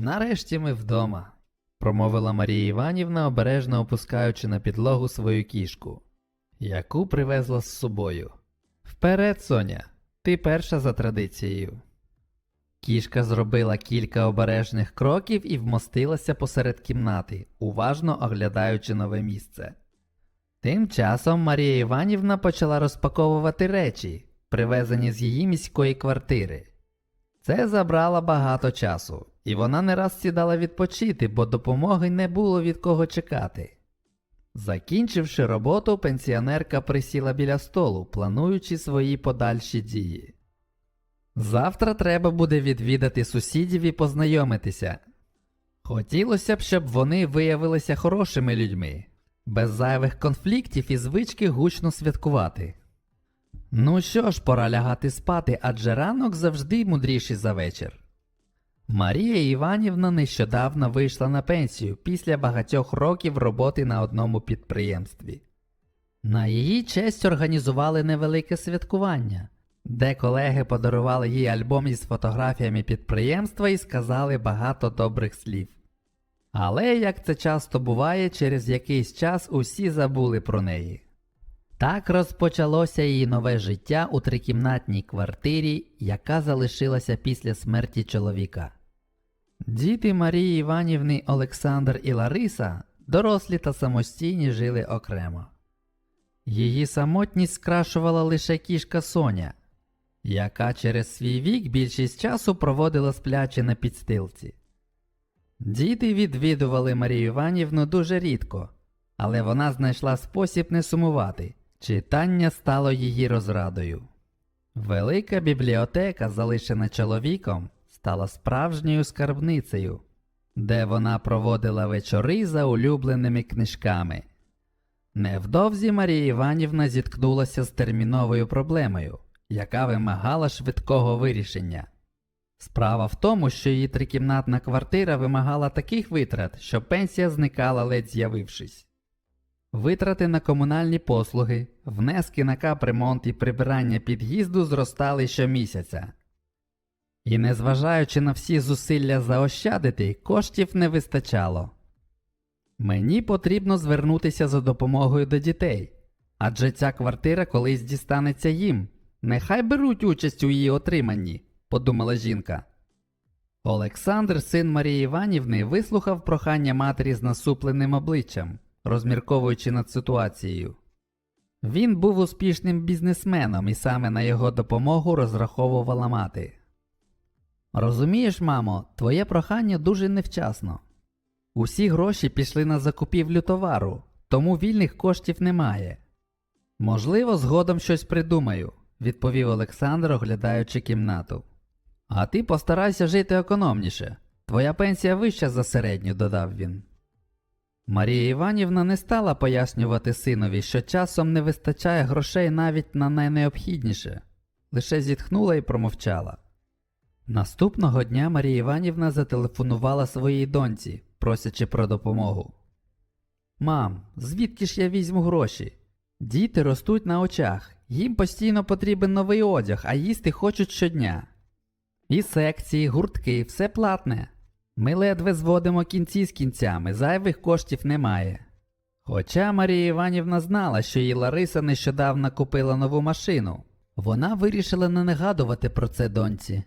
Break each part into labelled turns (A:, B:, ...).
A: Нарешті ми вдома, промовила Марія Іванівна, обережно опускаючи на підлогу свою кішку, яку привезла з собою. Вперед, Соня, ти перша за традицією. Кішка зробила кілька обережних кроків і вмостилася посеред кімнати, уважно оглядаючи нове місце. Тим часом Марія Іванівна почала розпаковувати речі, привезені з її міської квартири. Це забрало багато часу, і вона не раз сідала відпочити, бо допомоги не було від кого чекати. Закінчивши роботу, пенсіонерка присіла біля столу, плануючи свої подальші дії. Завтра треба буде відвідати сусідів і познайомитися. Хотілося б, щоб вони виявилися хорошими людьми, без зайвих конфліктів і звички гучно святкувати. Ну що ж, пора лягати спати, адже ранок завжди мудріший за вечір. Марія Іванівна нещодавно вийшла на пенсію після багатьох років роботи на одному підприємстві. На її честь організували невелике святкування, де колеги подарували їй альбом із фотографіями підприємства і сказали багато добрих слів. Але, як це часто буває, через якийсь час усі забули про неї. Так розпочалося її нове життя у трикімнатній квартирі, яка залишилася після смерті чоловіка. Діти Марії Іванівни Олександр і Лариса, дорослі та самостійні, жили окремо. Її самотність скрашувала лише кішка Соня, яка через свій вік більшість часу проводила спляче на підстилці. Діти відвідували Марію Іванівну дуже рідко, але вона знайшла спосіб не сумувати. Читання стало її розрадою. Велика бібліотека, залишена чоловіком, стала справжньою скарбницею, де вона проводила вечори за улюбленими книжками. Невдовзі Марія Іванівна зіткнулася з терміновою проблемою, яка вимагала швидкого вирішення. Справа в тому, що її трикімнатна квартира вимагала таких витрат, що пенсія зникала ледь з'явившись. Витрати на комунальні послуги, внески на капремонт і прибирання під'їзду зростали щомісяця. І незважаючи на всі зусилля заощадити, коштів не вистачало. Мені потрібно звернутися за допомогою до дітей, адже ця квартира колись дістанеться їм. Нехай беруть участь у її отриманні, подумала жінка. Олександр, син Марії Іванівни, вислухав прохання матері з насупленим обличчям, розмірковуючи над ситуацією. Він був успішним бізнесменом і саме на його допомогу розраховувала мати. Розумієш, мамо, твоє прохання дуже невчасно. Усі гроші пішли на закупівлю товару, тому вільних коштів немає. Можливо, згодом щось придумаю, відповів Олександр, оглядаючи кімнату. А ти постарайся жити економніше. Твоя пенсія вища за середню, додав він. Марія Іванівна не стала пояснювати синові, що часом не вистачає грошей навіть на найнеобхідніше, лише зітхнула і промовчала. Наступного дня Марія Іванівна зателефонувала своїй доньці, просячи про допомогу. Мам, звідки ж я візьму гроші? Діти ростуть на очах, їм постійно потрібен новий одяг, а їсти хочуть щодня. І секції, гуртки, все платне. Ми ледве зводимо кінці з кінцями, зайвих коштів немає. Хоча Марія Іванівна знала, що її Лариса нещодавно купила нову машину, вона вирішила не нагадувати про це доньці.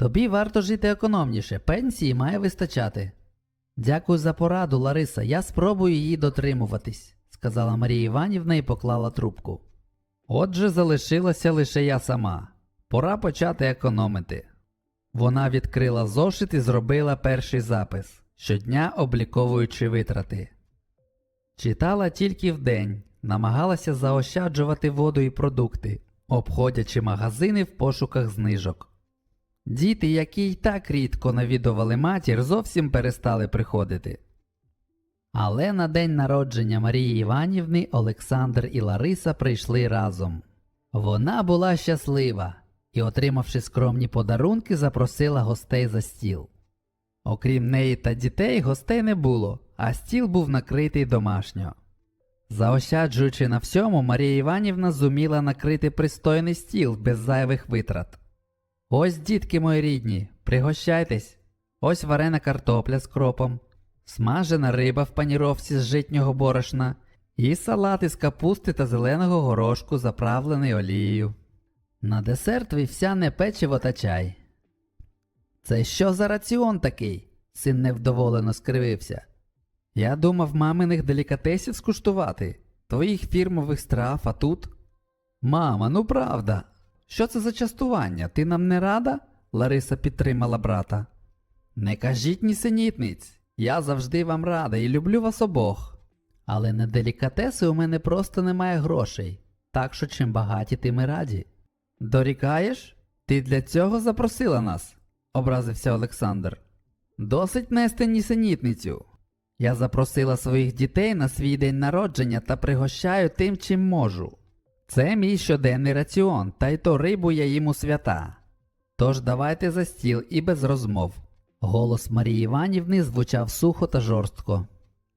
A: Тобі варто жити економніше, пенсії має вистачати. Дякую за пораду, Лариса, я спробую її дотримуватись, сказала Марія Іванівна і поклала трубку. Отже, залишилася лише я сама. Пора почати економити. Вона відкрила зошит і зробила перший запис, щодня обліковуючи витрати. Читала тільки вдень, намагалася заощаджувати воду і продукти, обходячи магазини в пошуках знижок. Діти, які й так рідко навідували матір, зовсім перестали приходити. Але на день народження Марії Іванівни Олександр і Лариса прийшли разом. Вона була щаслива і, отримавши скромні подарунки, запросила гостей за стіл. Окрім неї та дітей, гостей не було, а стіл був накритий домашньо. Заощаджуючи на всьому, Марія Іванівна зуміла накрити пристойний стіл без зайвих витрат. Ось, дітки мої рідні, пригощайтесь. Ось варена картопля з кропом, смажена риба в паніровці з житнього борошна і салат із капусти та зеленого горошку, заправлений олією. На десерт вівсяне печиво та чай. Це що за раціон такий? Син невдоволено скривився. Я думав маминих делікатесів скуштувати, твоїх фірмових страв, а тут. Мама, ну правда. Що це за частування? Ти нам не рада? Лариса підтримала брата. Не кажіть нісенітниць. Я завжди вам рада і люблю вас обох. Але на делікатеси у мене просто немає грошей, так що чим багаті, тим і раді. Дорікаєш? Ти для цього запросила нас, образився Олександр. Досить нести нісенітницю. Я запросила своїх дітей на свій день народження та пригощаю тим, чим можу. Це мій щоденний раціон, та й то рибу я їм у свята. Тож давайте за стіл і без розмов. Голос Марії Іванівни звучав сухо та жорстко.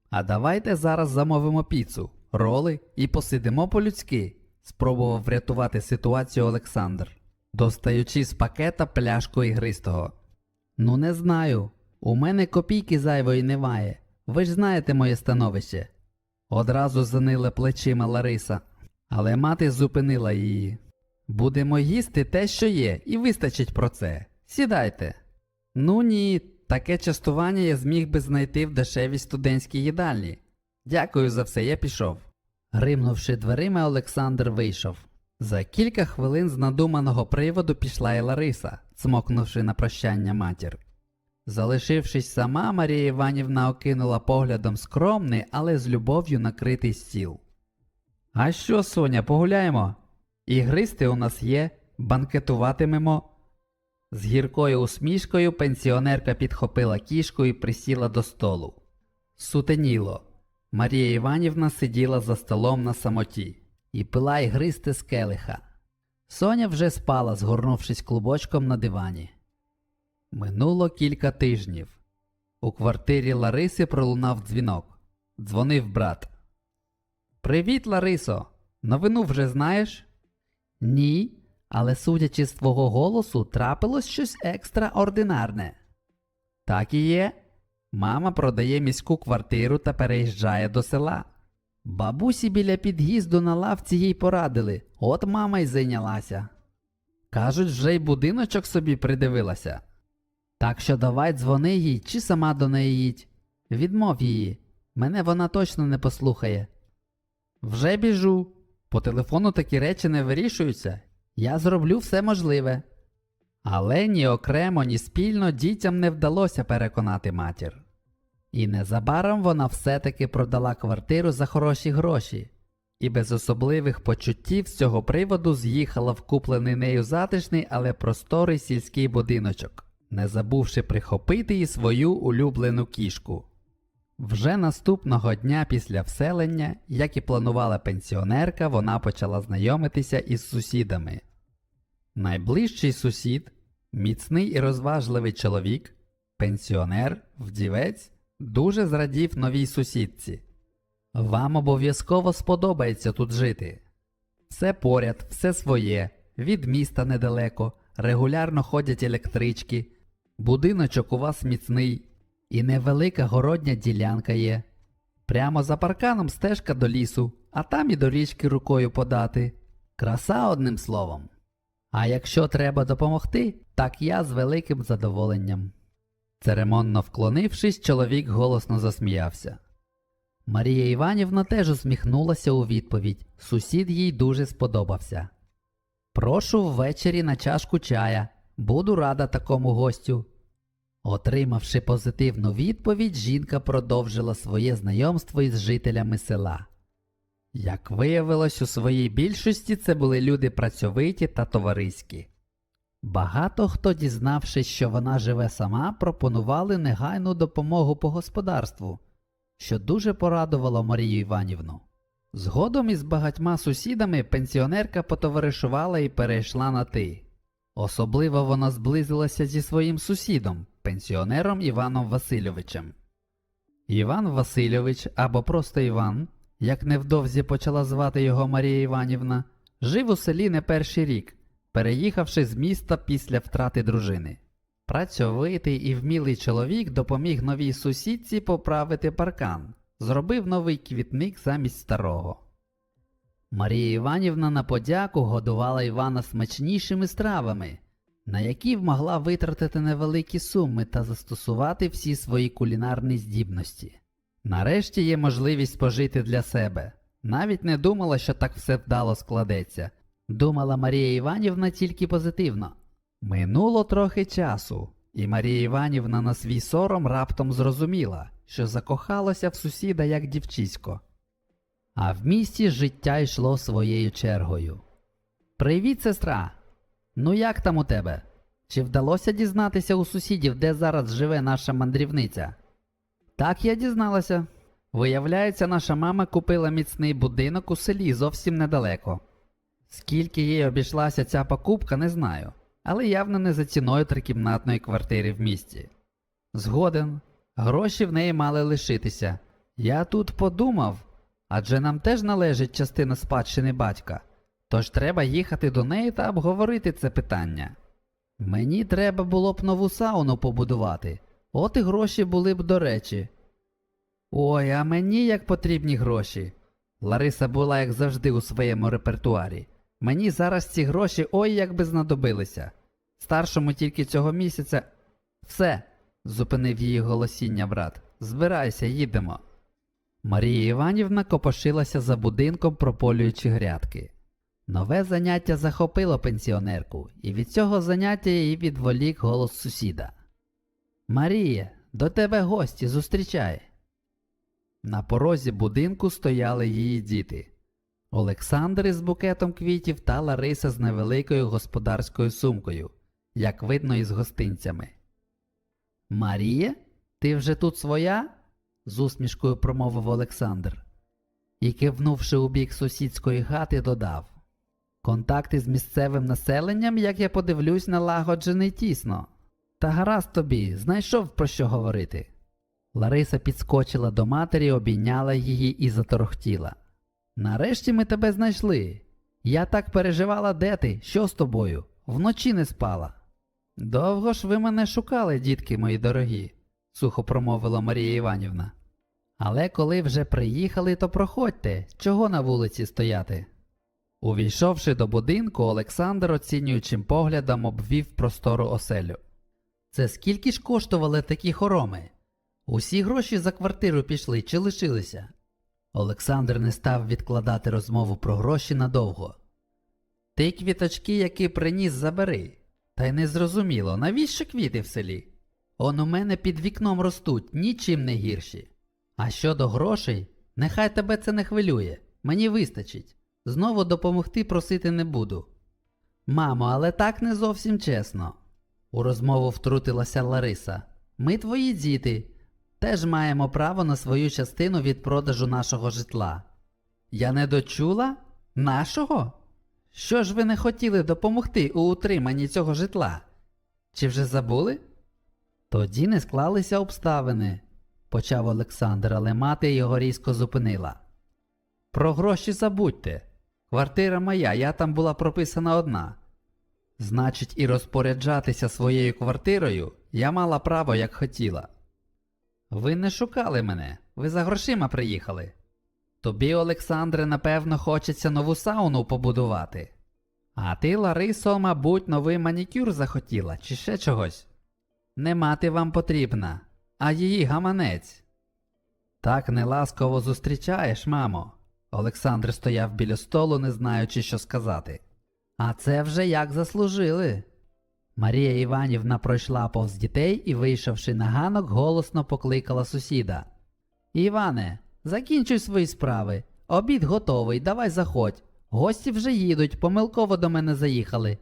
A: А давайте зараз замовимо піцу, роли і посидимо по-людськи, спробував врятувати ситуацію Олександр, достаючи з пакета пляшку ігристого. Ну не знаю. У мене копійки зайвої немає. Ви ж знаєте моє становище. Одразу занила плечима Лариса, але мати зупинила її. Будемо їсти те, що є, і вистачить про це. Сідайте. Ну ні, таке частування я зміг би знайти в дешевій студентській їдальні. Дякую за все, я пішов. Гримнувши дверима, Олександр вийшов. За кілька хвилин з надуманого приводу пішла і Лариса, цмокнувши на прощання матір. Залишившись сама, Марія Іванівна окинула поглядом скромний, але з любов'ю накритий стіл. А що, Соня, погуляємо? Ігристи у нас є, банкетуватимемо. З гіркою усмішкою пенсіонерка підхопила кішку і присіла до столу. Сутеніло. Марія Іванівна сиділа за столом на самоті і пила ігристи з келиха. Соня вже спала, згорнувшись клубочком на дивані. Минуло кілька тижнів. У квартирі Лариси пролунав дзвінок. Дзвонив брат. Привіт, Ларисо! Новину вже знаєш? Ні, але судячи з твого голосу, трапилось щось екстраординарне. Так і є. Мама продає міську квартиру та переїжджає до села. Бабусі біля під'їзду на лавці їй порадили, от мама й зайнялася. Кажуть, вже й будиночок собі придивилася. Так що давай дзвони їй чи сама до неї їдь. Відмов її. Мене вона точно не послухає. Вже біжу. По телефону такі речі не вирішуються. Я зроблю все можливе. Але ні окремо, ні спільно дітям не вдалося переконати матір. І незабаром вона все-таки продала квартиру за хороші гроші, і без особливих почуттів з цього приводу з'їхала в куплений нею затишний, але просторий сільський будиночок, не забувши прихопити і свою улюблену кішку. Вже наступного дня після вселення, як і планувала пенсіонерка, вона почала знайомитися із сусідами. Найближчий сусід, міцний і розважливий чоловік, пенсіонер, вдівець, дуже зрадів новій сусідці. Вам обов'язково сподобається тут жити. Все поряд, все своє, від міста недалеко, регулярно ходять електрички, будиночок у вас міцний, і невелика городня ділянка є. Прямо за парканом стежка до лісу, а там і до річки рукою подати. Краса одним словом. А якщо треба допомогти, так я з великим задоволенням. Церемонно вклонившись, чоловік голосно засміявся. Марія Іванівна теж усміхнулася у відповідь. Сусід їй дуже сподобався. Прошу ввечері на чашку чая. Буду рада такому гостю. Отримавши позитивну відповідь, жінка продовжила своє знайомство із жителями села. Як виявилось, у своїй більшості це були люди працьовиті та товариські. Багато хто, дізнавшись, що вона живе сама, пропонували негайну допомогу по господарству, що дуже порадувало Марію Іванівну. Згодом із багатьма сусідами пенсіонерка потоваришувала і перейшла на ти. Особливо вона зблизилася зі своїм сусідом, пенсіонером Іваном Васильовичем. Іван Васильович або просто Іван, як невдовзі почала звати його Марія Іванівна, жив у селі не перший рік, переїхавши з міста після втрати дружини. Працьовитий і вмілий чоловік допоміг новій сусідці поправити паркан, зробив новий квітник замість старого. Марія Іванівна на подяку годувала Івана смачнішими стравами, на які могла витратити невеликі суми та застосувати всі свої кулінарні здібності. Нарешті є можливість пожити для себе. Навіть не думала, що так все вдало складеться. Думала Марія Іванівна тільки позитивно. Минуло трохи часу, і Марія Іванівна на свій сором раптом зрозуміла, що закохалася в сусіда як дівчисько. А в місті життя йшло своєю чергою. Привіт, сестра! Ну як там у тебе? Чи вдалося дізнатися у сусідів, де зараз живе наша мандрівниця? Так я дізналася. Виявляється, наша мама купила міцний будинок у селі зовсім недалеко. Скільки їй обійшлася ця покупка, не знаю, але явно не за ціною трикімнатної квартири в місті. Згоден, гроші в неї мали лишитися. Я тут подумав, адже нам теж належить частина спадщини батька, тож треба їхати до неї та обговорити це питання. Мені треба було б нову сауну побудувати, от і гроші були б до речі. Ой, а мені як потрібні гроші. Лариса була, як завжди, у своєму репертуарі. Мені зараз ці гроші ой як би знадобилися. Старшому тільки цього місяця. Все, зупинив її голосіння брат. Збирайся, їдемо. Марія Іванівна копошилася за будинком, прополюючи грядки. Нове заняття захопило пенсіонерку, і від цього заняття її відволік голос сусіда. Марія, до тебе гості, зустрічай. На порозі будинку стояли її діти. Олександр із букетом квітів та Лариса з невеликою господарською сумкою, як видно, із гостинцями. Марія, ти вже тут своя? з усмішкою промовив Олександр. І, кивнувши у бік сусідської хати, додав Контакти з місцевим населенням, як я подивлюсь, налагоджений тісно. Та гаразд тобі, знайшов про що говорити. Лариса підскочила до матері, обійняла її і заторохтіла. Нарешті ми тебе знайшли. Я так переживала, де ти, що з тобою? Вночі не спала. Довго ж ви мене шукали, дітки мої дорогі, сухо промовила Марія Іванівна. Але коли вже приїхали, то проходьте, чого на вулиці стояти. Увійшовши до будинку, Олександр оцінюючим поглядом обвів простору оселю. Це скільки ж коштували такі хороми? Усі гроші за квартиру пішли чи лишилися? Олександр не став відкладати розмову про гроші надовго. Ти квіточки, які приніс, забери. Та й не зрозуміло, навіщо квіти в селі? Он у мене під вікном ростуть, нічим не гірші. А щодо грошей, нехай тебе це не хвилює, мені вистачить. Знову допомогти просити не буду. Мамо, але так не зовсім чесно. У розмову втрутилася Лариса. Ми твої діти, теж маємо право на свою частину від продажу нашого житла. Я не дочула? Нашого? Що ж ви не хотіли допомогти у утриманні цього житла? Чи вже забули? Тоді не склалися обставини, почав Олександр, але мати його різко зупинила. Про гроші забудьте. Квартира моя, я там була прописана одна. Значить, і розпоряджатися своєю квартирою я мала право, як хотіла. Ви не шукали мене, ви за грошима приїхали. Тобі, Олександре, напевно, хочеться нову сауну побудувати. А ти, Ларисо, мабуть, новий манікюр захотіла, чи ще чогось. Не мати вам потрібна, а її гаманець. Так неласково зустрічаєш, мамо. Олександр стояв біля столу, не знаючи, що сказати. А це вже як заслужили. Марія Іванівна пройшла повз дітей і, вийшовши на ганок, голосно покликала сусіда. Іване, закінчуй свої справи. Обід готовий, давай заходь. Гості вже їдуть, помилково до мене заїхали.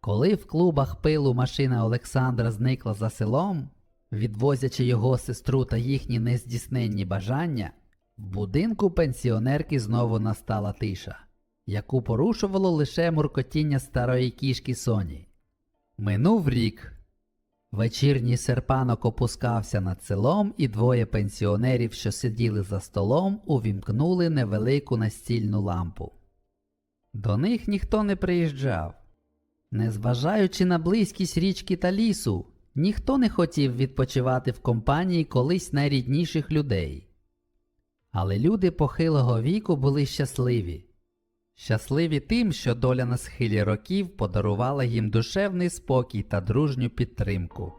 A: Коли в клубах пилу машина Олександра зникла за селом, відвозячи його сестру та їхні нездійсненні бажання, в будинку пенсіонерки знову настала тиша, яку порушувало лише муркотіння старої кішки Соні. Минув рік. Вечірній серпанок опускався над селом, і двоє пенсіонерів, що сиділи за столом, увімкнули невелику настільну лампу. До них ніхто не приїжджав. Незважаючи на близькість річки та лісу, Ніхто не хотів відпочивати в компанії колись найрідніших людей. Але люди похилого віку були щасливі. Щасливі тим, що доля на схилі років подарувала їм душевний спокій та дружню підтримку.